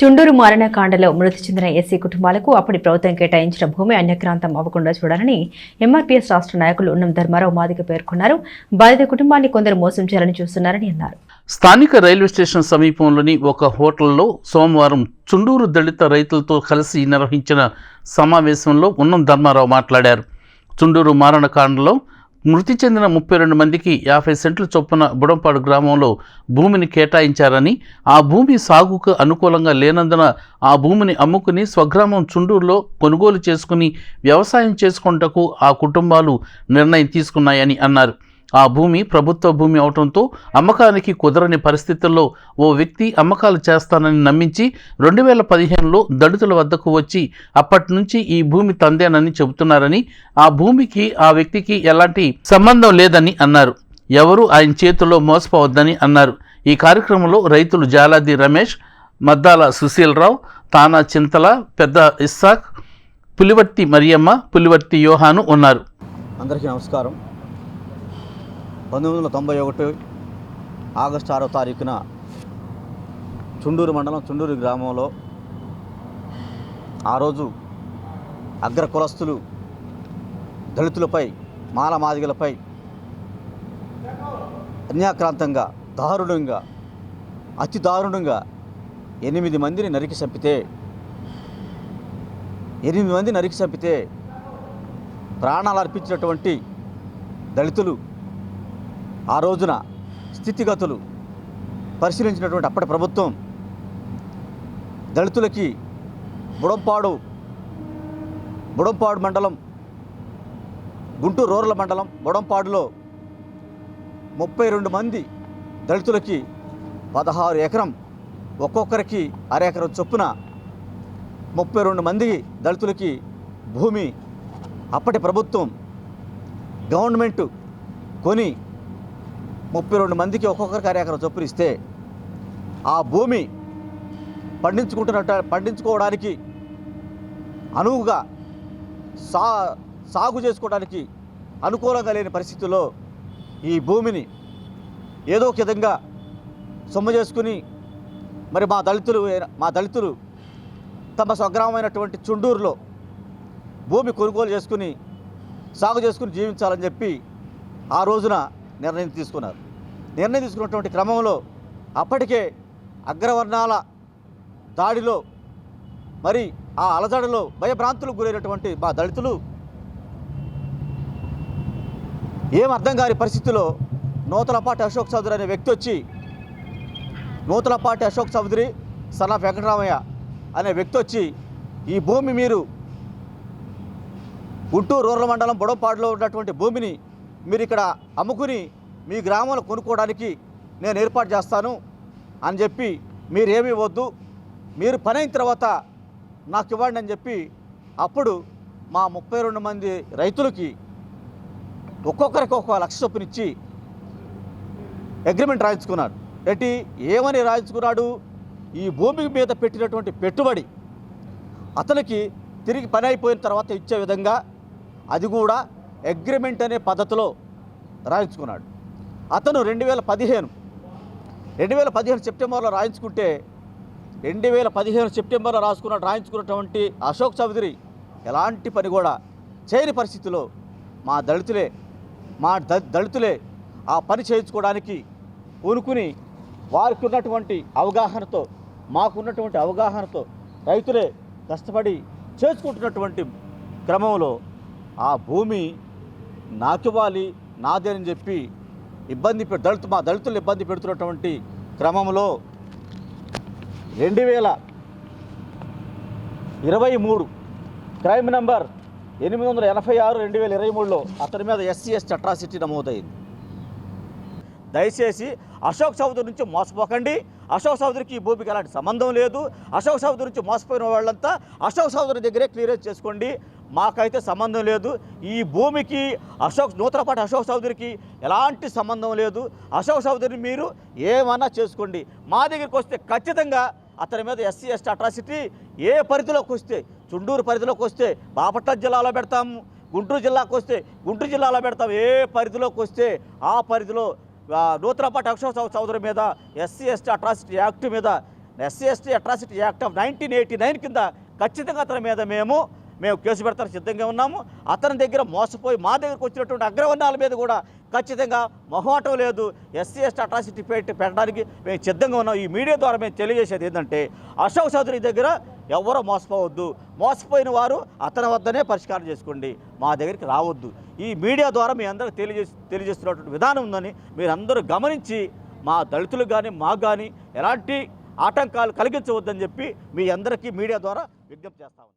చుండూరు మారణకాండలో మృతి చెందిన ఎస్సీ కుటుంబాలకు అప్పటి ప్రభుత్వం కేటాయించిన భూమి అన్యక్రాంతం అవ్వకుండా చూడాలని ఎంఆర్పీఎస్ రాష్ట్ర నాయకులు ఉన్నం ధర్మారావు మాదిగ పేర్కొన్నారు. బాధిత కుటుంబాన్ని కొందరు మోసం చేయాలని చూస్తున్నారని అన్నారు. స్థానిక రైల్వే స్టేషన్ సమీపంలోని ఒక హోటల్లో సోమవారం చుండూరు దళిత రైతులతో కలిసి నిర్వహించిన సమావేశంలో ఉన్నం ధర్మారావు మాట్లాడారు. చుండూరు మారణకాండలో మృతి చెందిన ముప్పై రెండు మందికి యాభై సెంట్ల చొప్పున బుడంపాడు గ్రామంలో భూమిని కేటాయించారని ఆ భూమి సాగుకు అనుకూలంగా లేనందున ఆ భూమిని అమ్ముకుని స్వగ్రామం చుండూరులో కొనుగోలు చేసుకుని వ్యవసాయం చేసుకుంటకు ఆ కుటుంబాలు నిర్ణయం తీసుకున్నాయని అన్నారు. ఆ భూమి ప్రభుత్వ భూమి అవటంతో అమ్మకానికి కుదరని పరిస్థితుల్లో ఓ వ్యక్తి అమ్మకాలు చేస్తానని నమ్మించి రెండు వేల పదిహేనులో దళితుల వద్దకు వచ్చి అప్పటి నుంచి ఈ భూమి తందేనని చెబుతున్నారని ఆ భూమికి ఆ వ్యక్తికి ఎలాంటి సంబంధం లేదని అన్నారు. ఎవరు ఆయన చేతుల్లో మోసపోవద్దని అన్నారు. ఈ కార్యక్రమంలో రైతులు జాలాది రమేష్ మద్దాల సుశీలరావు తానా చింతల పెద్ద ఇస్సాక్ పులివర్తి మరియమ్మ పులివర్తి యోహాను ఉన్నారు. అందరికీ నమస్కారం. పంతొమ్మిది వందల తొంభై ఒకటి ఆగస్టు ఆరో తారీఖున చుండూరు మండలం చుండూరు గ్రామంలో ఆ రోజు అగ్ర కులస్తులు దళితులపై మాలమాదిగలపై అన్యాక్రాంతంగా దారుణంగా అతి దారుణంగా ఎనిమిది మందిని నరికి చంపితే ఎనిమిది మంది నరికి చంపితే ప్రాణాలు అర్పించినటువంటి దళితులు ఆ రోజున స్థితిగతులు పరిశీలించినటువంటి అప్పటి ప్రభుత్వం దళితులకి బుడంపాడు బుడంపాడు మండలం గుంటూరు రూరల్ మండలం బుడంపాడులో ముప్పై రెండు మంది దళితులకి పదహారు ఎకరం ఒక్కొక్కరికి అరెకరం చొప్పున ముప్పై రెండు మంది దళితులకి భూమి అప్పటి ప్రభుత్వం గవర్నమెంట్ కొని ముప్పై రెండు మందికి ఒక్కొక్కరికి అరెకరం చొప్పున ఇస్తే ఆ భూమి పండించుకుంటున్నట్ట పండించుకోవడానికి అనువుగా సా సాగు చేసుకోవడానికి అనుకూలంగా లేని పరిస్థితుల్లో ఈ భూమిని ఏదో ఒక విధంగా సొమ్ము చేసుకుని మరి మా దళితులు మా దళితులు తమ స్వగ్రామమైనటువంటి చుండూరులో భూమి కొనుగోలు చేసుకుని సాగు చేసుకుని జీవించాలని చెప్పి ఆ రోజున నిర్ణయం తీసుకున్నారు. నిర్ణయం తీసుకున్నటువంటి క్రమంలో అప్పటికే అగ్రవర్ణాల దాడిలో మరి ఆ అలజడిలో భయభ్రాంతులకు గురైనటువంటి మా దళితులు ఏం అర్థం కాని పరిస్థితిలో నూతలపాటి అశోక్ చౌదరి అనే వ్యక్తి వచ్చి నూతలపాటి అశోక్ చౌదరి సన్ వెంకటరామయ్య అనే వ్యక్తి వచ్చి ఈ భూమి మీరు గుంటూరు రూరల్ మండలం బుడంపాడులో ఉన్నటువంటి భూమిని మీరు ఇక్కడ అమ్ముకుని మీ గ్రామంలో కొనుక్కోవడానికి నేను ఏర్పాటు చేస్తాను అని చెప్పి మీరేమీ వద్దు. మీరు పని అయిన తర్వాత నాకు ఇవ్వండి అని చెప్పి అప్పుడు మా ముప్పై రెండు మంది రైతులకి ఒక్కొక్కరికి ఒక్కొక్క లక్ష చొప్పునిచ్చి అగ్రిమెంట్ రాయించుకున్నాడు ఎట్టి ఏమని రాయించుకున్నాడు? ఈ భూమి మీద పెట్టినటువంటి పెట్టుబడి అతనికి తిరిగి పని అయిపోయిన తర్వాత ఇచ్చే విధంగా అది కూడా అగ్రిమెంట్ అనే పద్ధతిలో రాయించుకున్నాడు. అతను రెండు వేల పదిహేను రెండు వేల పదిహేను సెప్టెంబర్లో రాయించుకుంటే రెండు వేల పదిహేను సెప్టెంబర్లో రాసుకున్న రాయించుకున్నటువంటి అశోక్ చౌదరి ఎలాంటి పని కూడా చేయని పరిస్థితిలో మా దళితులే మా ద దళితులే ఆ పని చేయించుకోవడానికి పూనుకుని వారికి ఉన్నటువంటి అవగాహనతో మాకున్నటువంటి అవగాహనతో రైతులే కష్టపడి చేసుకుంటున్నటువంటి క్రమంలో ఆ భూమి నాకివ్వాలి నాదే అని చెప్పి ఇబ్బంది పె- దళితు మా దళితులు ఇబ్బంది పెడుతున్నటువంటి క్రమంలో రెండు వేల ఇరవై మూడు క్రైమ్ నంబర్ ఎనిమిది వందల ఎనభై ఆరు రెండు వేల ఇరవై మూడులో అతని మీద ఎస్సీ ఎస్టీ అట్రాసిటీ నమోదైంది. దయచేసి అశోక్ చౌదరి నుంచి మోసపోకండి. అశోక్ చౌదరికి ఈ భూమికి ఎలాంటి సంబంధం లేదు. అశోక్ చౌదరి నుంచి మోసపోయిన వాళ్ళంతా అశోక్ చౌదరి దగ్గరే క్లియరెన్స్ చేసుకోండి. మాకైతే సంబంధం లేదు. ఈ భూమికి అశోక్ నూతనపాటి అశోక్ చౌదరికి ఎలాంటి సంబంధం లేదు. అశోక్ చౌదరిని మీరు ఏమన్నా చేసుకోండి. మా దగ్గరికి వస్తే ఖచ్చితంగా అతని మీద ఎస్సీ ఎస్టీ అట్రాసిటీ ఏ పరిధిలోకి వస్తే చుండూరు పరిధిలోకి వస్తే బాపట్ల జిల్లాలో పెడతాము గుంటూరు జిల్లాకు వస్తే గుంటూరు జిల్లాలో పెడతాం ఏ పరిధిలోకి వస్తే ఆ పరిధిలో నూతనపాటి అశోక్ చౌదరి మీద ఎస్సీ ఎస్టీ అట్రాసిటీ యాక్ట్ మీద SC ST atrocity act of nineteen eighty nine కింద ఖచ్చితంగా అతని మీద మేము మేము కేసు పెడతానికి సిద్ధంగా ఉన్నాము. అతని దగ్గర మోసపోయి మా దగ్గరకు వచ్చినటువంటి అగ్రవర్ణాల మీద కూడా ఖచ్చితంగా మొహమాటం లేదు. ఎస్సీ ఎస్టీ అట్రాసిటీ పెట్టి పెట్టడానికి మేము సిద్ధంగా ఉన్నాం. ఈ మీడియా ద్వారా మేము తెలియజేసేది ఏంటంటే అశోక్ చౌదరి దగ్గర ఎవరో మోసపోవద్దు. మోసపోయిన వారు అతని వద్దనే పరిష్కారం చేసుకోండి. మా దగ్గరికి రావద్దు. ఈ మీడియా ద్వారా మీ అందరికి తెలియజేసి తెలియజేస్తున్నటువంటి విధానం ఉందని మీరందరూ గమనించి మా దళితులకు కానీ మాకు కానీ ఎలాంటి ఆటంకాలు కలిగించవద్దని చెప్పి మీ అందరికీ మీడియా ద్వారా విజ్ఞప్తి చేస్తా